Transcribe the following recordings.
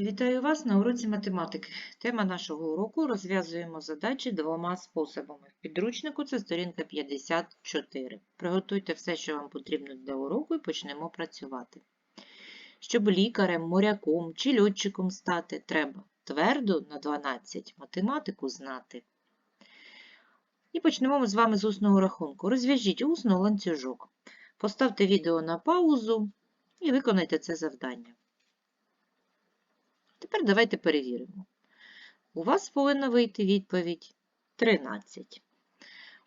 Вітаю вас на уроці математики. Тема нашого уроку розв'язуємо задачі двома способами. В підручнику це сторінка 54. Приготуйте все, що вам потрібно для уроку, і почнемо працювати. Щоб лікарем, моряком чи льотчиком стати, треба твердо на 12 математику знати. І почнемо з вами з усного рахунку. Розв'яжіть усно ланцюжок. Поставте відео на паузу і виконайте це завдання. Тепер давайте перевіримо. У вас повинна вийти відповідь 13.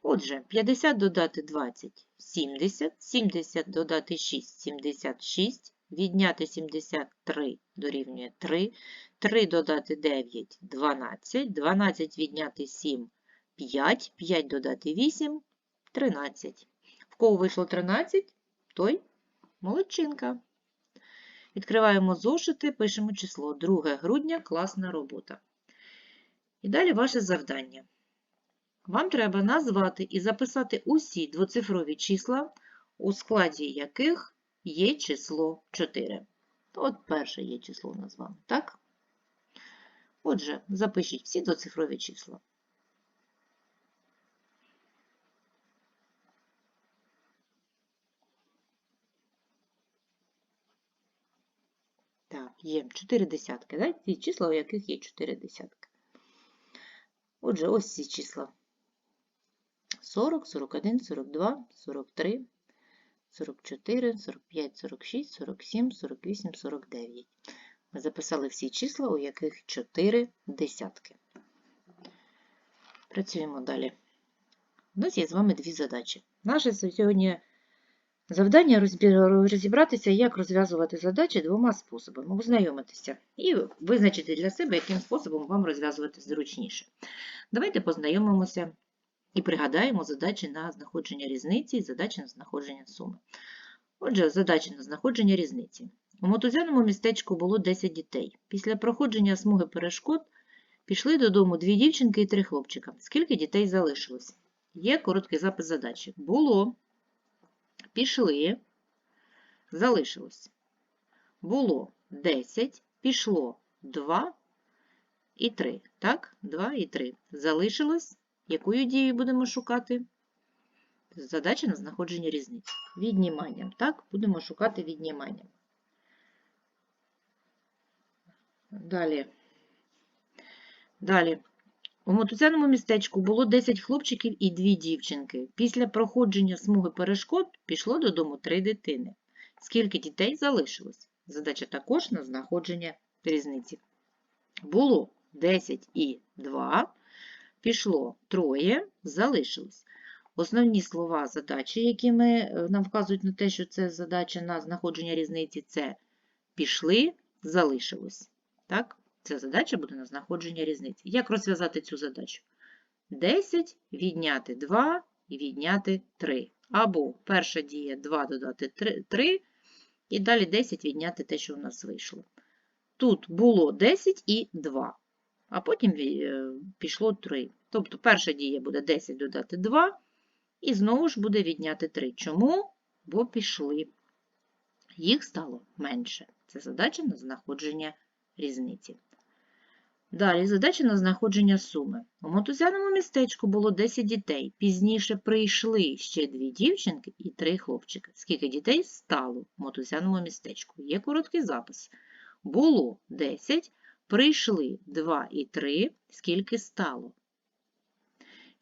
Отже, 50 додати 20 – 70, 70 додати 6 – 76, відняти 73 дорівнює 3, 3 додати 9 – 12, 12 відняти 7 – 5, 5 додати 8 – 13. В кого вийшло 13, той молодчинка. Відкриваємо зошити, пишемо число 2 грудня, класна робота. І далі ваше завдання. Вам треба назвати і записати усі двоцифрові числа, у складі яких є число 4. От перше є число вами, так? Отже, запишіть всі двоцифрові числа. Так, є 4 десятки, да? ті числа, у яких є 4 десятки. Отже, ось ці числа. 40, 41, 42, 43, 44, 45, 46, 47, 48, 49. Ми записали всі числа, у яких 4 десятки. Працюємо далі. У нас є з вами дві задачі. Наше сьогодні Завдання розібратися, як розв'язувати задачі двома способами, ознайомитися і визначити для себе, яким способом вам розв'язувати зручніше. Давайте познайомимося і пригадаємо задачі на знаходження різниці і задачі на знаходження суми. Отже, задачі на знаходження різниці. У мотузяному містечку було 10 дітей. Після проходження смуги перешкод пішли додому дві дівчинки і три хлопчика. Скільки дітей залишилось? Є короткий запис задачі. Було пішли, залишилось. Було 10, пішло 2 і 3. Так, 2 і 3. Залишилось. Якою дією будемо шукати? Задача на знаходження різниці. Відніманням. Так, будемо шукати відніманням. Далі. Далі. У мотузяному містечку було 10 хлопчиків і 2 дівчинки. Після проходження смуги перешкод пішло додому 3 дитини. Скільки дітей залишилось? Задача також на знаходження різниці. Було 10 і 2, пішло 3, залишилось. Основні слова задачі, які ми, е, нам вказують на те, що це задача на знаходження різниці, це пішли, залишилось. Так? Ця задача буде на знаходження різниці. Як розв'язати цю задачу? 10 відняти 2 і відняти 3. Або перша дія 2 додати 3, 3 і далі 10 відняти те, що у нас вийшло. Тут було 10 і 2, а потім е, пішло 3. Тобто перша дія буде 10 додати 2, і знову ж буде відняти 3. Чому? Бо пішли. Їх стало менше. Це задача на знаходження різниці. Далі задача на знаходження суми. У мотузяному містечку було 10 дітей. Пізніше прийшли ще дві дівчинки і три хлопчики. Скільки дітей стало в мотузяному містечку? Є короткий запис. Було 10, прийшли 2 і 3. Скільки стало?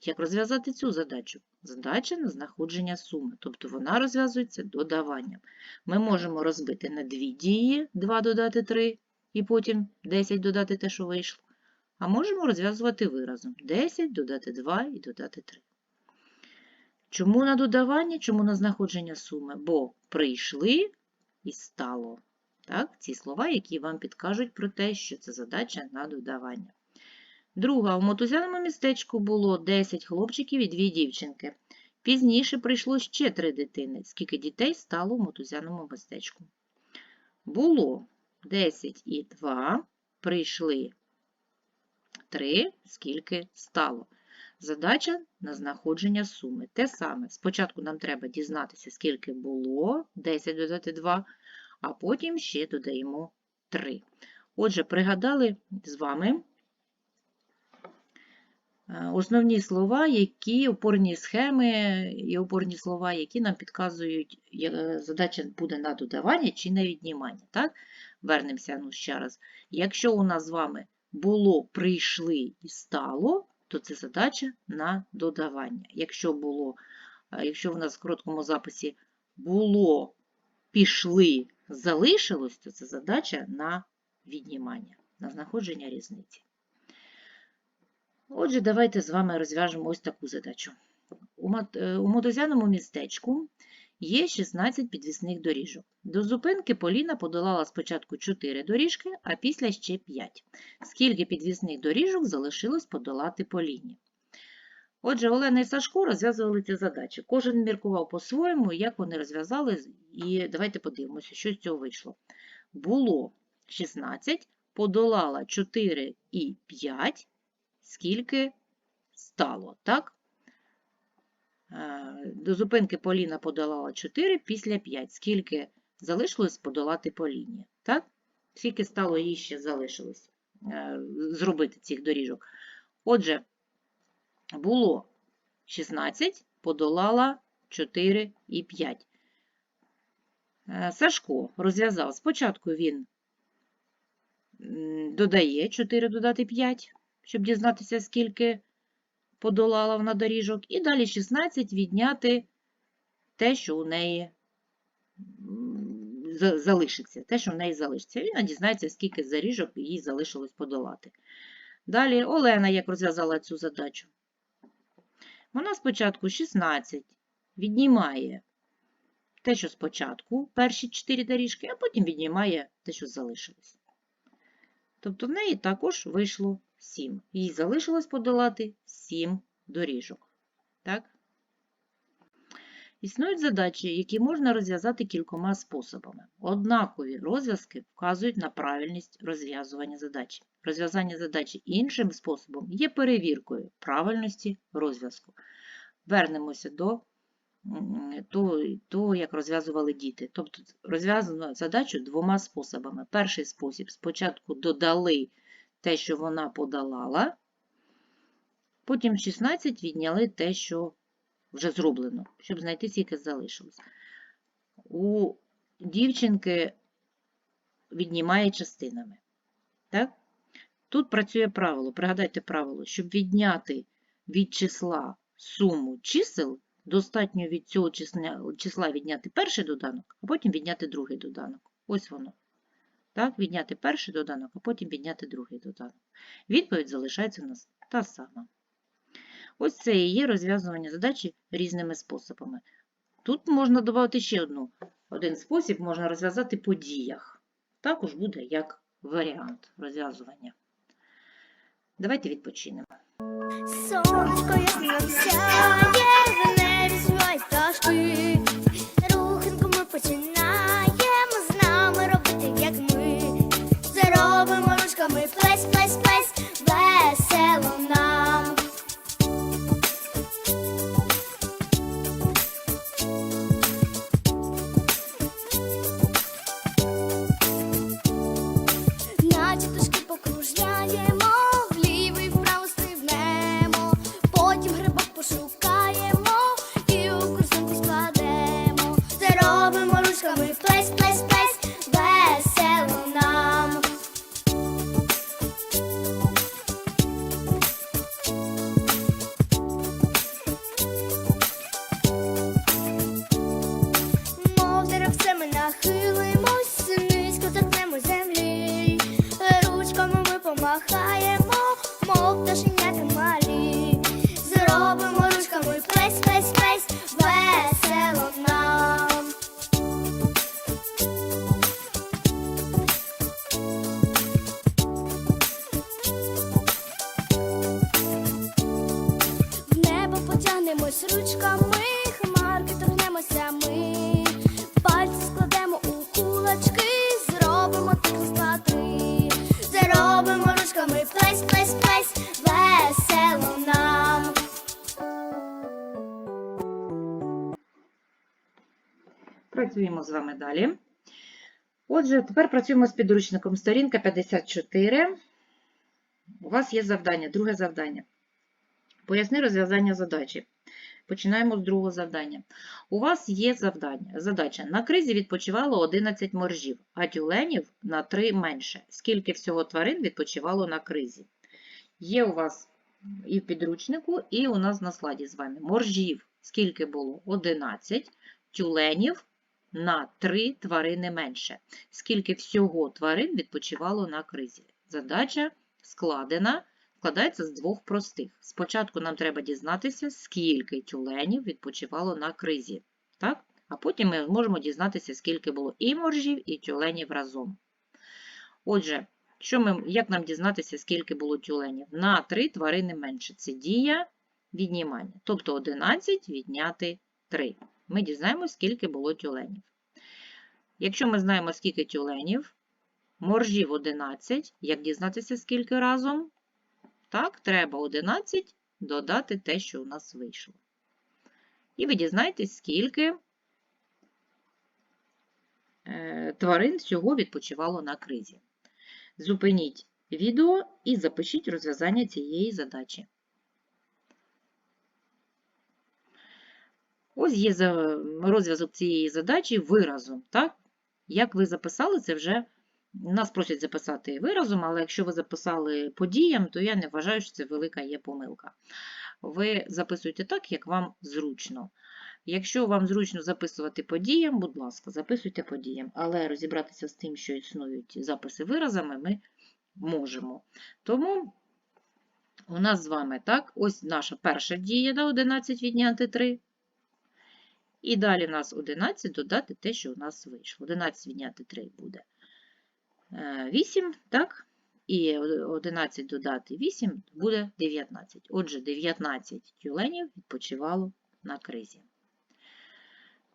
Як розв'язати цю задачу? Задача на знаходження суми, тобто вона розв'язується додаванням. Ми можемо розбити на дві дії, 2 додати 3, і потім 10 додати те, що вийшло. А можемо розв'язувати виразом 10 додати 2 і додати 3. Чому на додавання, чому на знаходження суми? Бо прийшли і стало. Так, Ці слова, які вам підкажуть про те, що це задача на додавання. Друга, у мотузяному містечку було 10 хлопчиків і 2 дівчинки. Пізніше прийшло ще 3 дитини. Скільки дітей стало у мотузяному містечку? Було 10 і 2 прийшли 3, скільки стало. Задача на знаходження суми. Те саме. Спочатку нам треба дізнатися, скільки було, 10 додати 2, а потім ще додаємо 3. Отже, пригадали з вами е, основні слова, які опорні схеми і опорні слова, які нам підказують, е, задача буде на додавання чи на віднімання. Так? Вернемося ну, ще раз. Якщо у нас з вами було, прийшли і стало, то це задача на додавання. Якщо було, е, якщо в нас в короткому записі було, пішли, залишилось, то це задача на віднімання, на знаходження різниці. Отже, давайте з вами розв'яжемо ось таку задачу. У е, у мотузяному містечку є 16 підвісних доріжок. До зупинки Поліна подолала спочатку 4 доріжки, а після ще 5. Скільки підвісних доріжок залишилось подолати Поліні? Отже, Олена і Сашко розв'язували ці задачі. Кожен міркував по-своєму, як вони розв'язали, і давайте подивимося, що з цього вийшло. Було 16, подолала 4 і 5, скільки стало, так? Е, До зупинки Поліна подолала 4 після 5. Скільки залишилось подолати Поліні? Так? Скільки стало їй ще залишилось е, зробити цих доріжок? Отже, було 16, подолала 4 і 5. Е, Сашко розв'язав. Спочатку він додає 4 додати 5, щоб дізнатися, скільки подолала вона доріжок. І далі 16 відняти те, що у неї залишиться. Те, що в неї залишиться. Він дізнається, скільки доріжок їй залишилось подолати. Далі Олена як розв'язала цю задачу. Вона спочатку 16 віднімає те, що спочатку, перші 4 доріжки, а потім віднімає те, що залишилось. Тобто в неї також вийшло 7. Їй залишилось подолати 7 доріжок. Так? Існують задачі, які можна розв'язати кількома способами. Однакові розв'язки вказують на правильність розв'язування задачі. Розв'язання задачі іншим способом є перевіркою правильності розв'язку. Вернемося до того, як розв'язували діти. Тобто розв'язано задачу двома способами. Перший спосіб спочатку додали те, що вона подолала, потім 16 відняли те, що вже зроблено, щоб знайти, скільки залишилось. У дівчинки віднімає частинами. Так? Тут працює правило. Пригадайте правило, щоб відняти від числа суму чисел, достатньо від цього числа, відняти перший доданок, а потім відняти другий доданок. Ось воно. Так, відняти перший доданок, а потім відняти другий доданок. Відповідь залишається у нас та сама. Ось це і є розв'язування задачі різними способами. Тут можна додати ще одну. Один спосіб можна розв'язати по діях. Також буде як варіант розв'язування. Давайте відпочинемо. Сонечко ясно сяє, в небі співають Заробимо ручками плесь, плесь, плесь, потягнемось ручками, хмарки торгнемося ми, пальці складемо у кулачки, зробимо листа три. Заробимо ручками плесь, плесь, плесь, весело нам. Працюємо з вами далі. Отже, тепер працюємо з підручником. Сторінка 54. У вас є завдання, друге завдання. Поясни розв'язання задачі. Починаємо з другого завдання. У вас є завдання. Задача. На кризі відпочивало 11 моржів, а тюленів на 3 менше. Скільки всього тварин відпочивало на кризі? Є у вас і в підручнику, і у нас на слайді з вами. Моржів скільки було? 11, тюленів на 3 тварини менше. Скільки всього тварин відпочивало на кризі? Задача складена, складається з двох простих. Спочатку нам треба дізнатися, скільки тюленів відпочивало на кризі. Так? А потім ми зможемо дізнатися, скільки було і моржів, і тюленів разом. Отже, що ми, як нам дізнатися, скільки було тюленів? На 3 тварини менше. Це дія віднімання. Тобто 11 відняти 3. Ми дізнаємося, скільки було тюленів. Якщо ми знаємо, скільки тюленів, моржів 11, як дізнатися, скільки разом? Так, треба 11 додати те, що у нас вийшло. І ви дізнаєтесь, скільки е, тварин всього відпочивало на кризі. Зупиніть відео і запишіть розв'язання цієї задачі. Ось є розв'язок цієї задачі виразом. Так? Як ви записали, це вже нас просять записати виразом, але якщо ви записали подіям, то я не вважаю, що це велика є помилка. Ви записуєте так, як вам зручно. Якщо вам зручно записувати подіям, будь ласка, записуйте подіям, але розібратися з тим, що існують записи виразами, ми можемо. Тому у нас з вами так, ось наша перша дія да, 11 відняти 3. І далі в нас 11 додати те, що у нас вийшло. 11 відняти 3 буде 8, так? І 11 додати 8 буде 19. Отже, 19 тюленів відпочивало на кризі.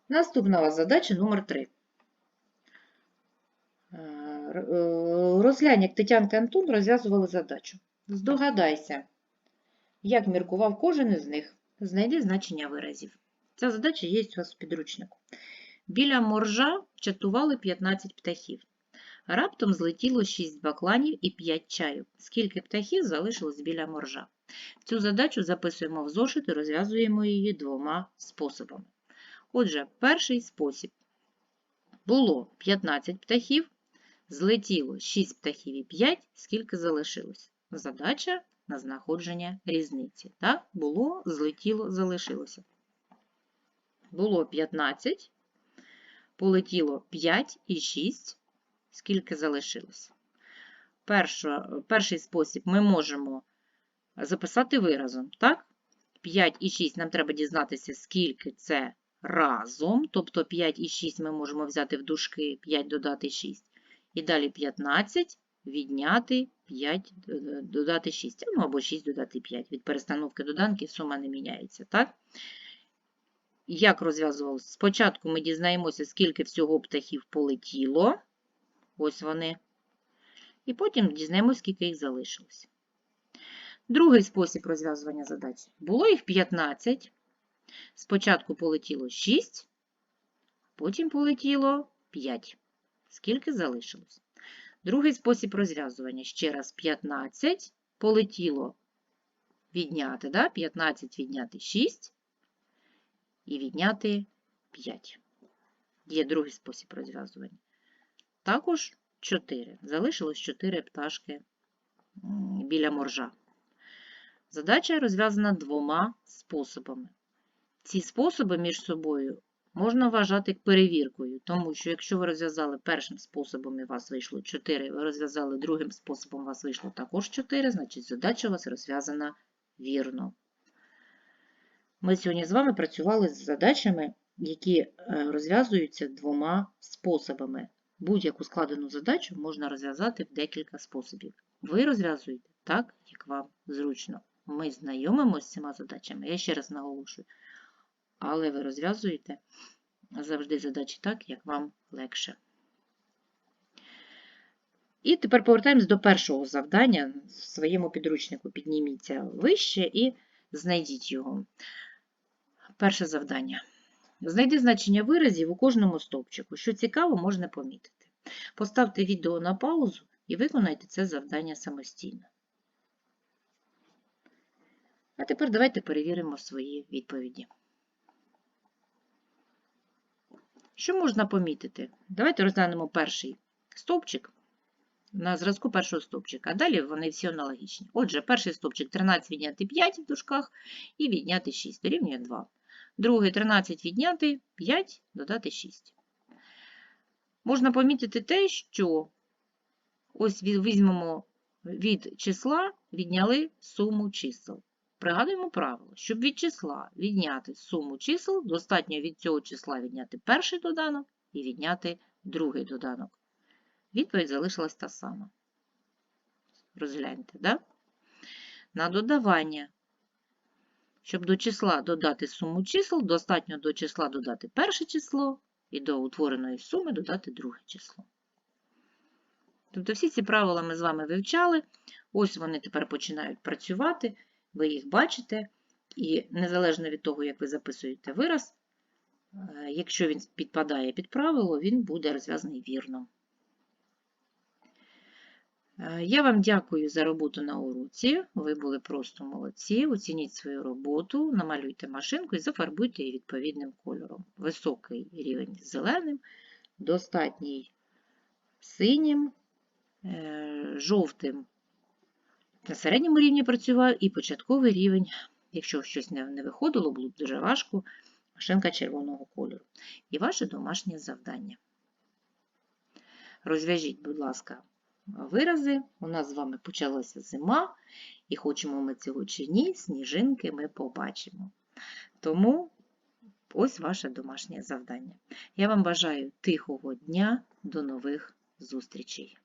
Наступна задача номер 3. Розглянь, як Тетянка і Антон розв'язували задачу. Здогадайся, як міркував кожен із них. Знайди значення виразів. Ця задача є у вас в підручнику. Біля моржа чатували 15 птахів. Раптом злетіло 6 бакланів і 5 чаю. Скільки птахів залишилось біля моржа? Цю задачу записуємо в зошит і розв'язуємо її двома способами. Отже, перший спосіб. Було 15 птахів, злетіло 6 птахів і 5, скільки залишилось? Задача на знаходження різниці. Так, було, злетіло, залишилося. Було 15, полетіло 5 і 6, скільки залишилось? Першо, перший спосіб ми можемо записати виразом. так? 5 і 6 нам треба дізнатися, скільки це разом. Тобто 5 і 6 ми можемо взяти в дужки, 5 додати 6. І далі 15 відняти 5, додати 6. Ну або 6 додати 5. Від перестановки доданки сума не міняється. так? Як розв'язувалося? Спочатку ми дізнаємося, скільки всього птахів полетіло. Ось вони. І потім дізнаємося, скільки їх залишилось. Другий спосіб розв'язування задачі. Було їх 15. Спочатку полетіло 6, потім полетіло 5. Скільки залишилось? Другий спосіб розв'язування. Ще раз 15. Полетіло відняти, да? 15 відняти 6 і відняти 5. Є другий спосіб розв'язування. Також 4. Залишилось 4 пташки біля моржа. Задача розв'язана двома способами. Ці способи між собою можна вважати перевіркою, тому що якщо ви розв'язали першим способом і вас вийшло 4, ви розв'язали другим способом, у вас вийшло також 4, значить задача у вас розв'язана вірно. Ми сьогодні з вами працювали з задачами, які розв'язуються двома способами. Будь-яку складену задачу можна розв'язати в декілька способів. Ви розв'язуєте так, як вам зручно. Ми знайомимося з цими задачами, я ще раз наголошую. Але ви розв'язуєте завжди задачі так, як вам легше. І тепер повертаємось до першого завдання. В своєму підручнику підніміться вище і знайдіть його. Перше завдання. Знайди значення виразів у кожному стовпчику. Що цікаво, можна помітити. Поставте відео на паузу і виконайте це завдання самостійно. А тепер давайте перевіримо свої відповіді. Що можна помітити? Давайте розглянемо перший стовпчик на зразку першого стовпчика, а далі вони всі аналогічні. Отже, перший стовпчик 13 відняти 5 в дужках і відняти 6 дорівнює 2. Другий 13 відняти 5, додати 6. Можна помітити те, що ось візьмемо від числа, відняли суму чисел. Пригадуємо правило, щоб від числа відняти суму чисел, достатньо від цього числа відняти перший доданок і відняти другий доданок. Відповідь залишилась та сама. Розгляньте, да? На додавання. Щоб до числа додати суму чисел, достатньо до числа додати перше число і до утвореної суми додати друге число. Тобто всі ці правила ми з вами вивчали. Ось вони тепер починають працювати. Ви їх бачите, і незалежно від того, як ви записуєте вираз, е, якщо він підпадає під правило, він буде розв'язаний вірно. Е, Я вам дякую за роботу на уроці. Ви були просто молодці. Оцініть свою роботу, намалюйте машинку і зафарбуйте її відповідним кольором. Високий рівень зеленим, достатній синім, е, жовтим на середньому рівні працював і початковий рівень, якщо щось не, виходило, було дуже важко, машинка червоного кольору. І ваше домашнє завдання. Розв'яжіть, будь ласка, вирази. У нас з вами почалася зима, і хочемо ми цього чи ні, сніжинки ми побачимо. Тому ось ваше домашнє завдання. Я вам бажаю тихого дня, до нових зустрічей.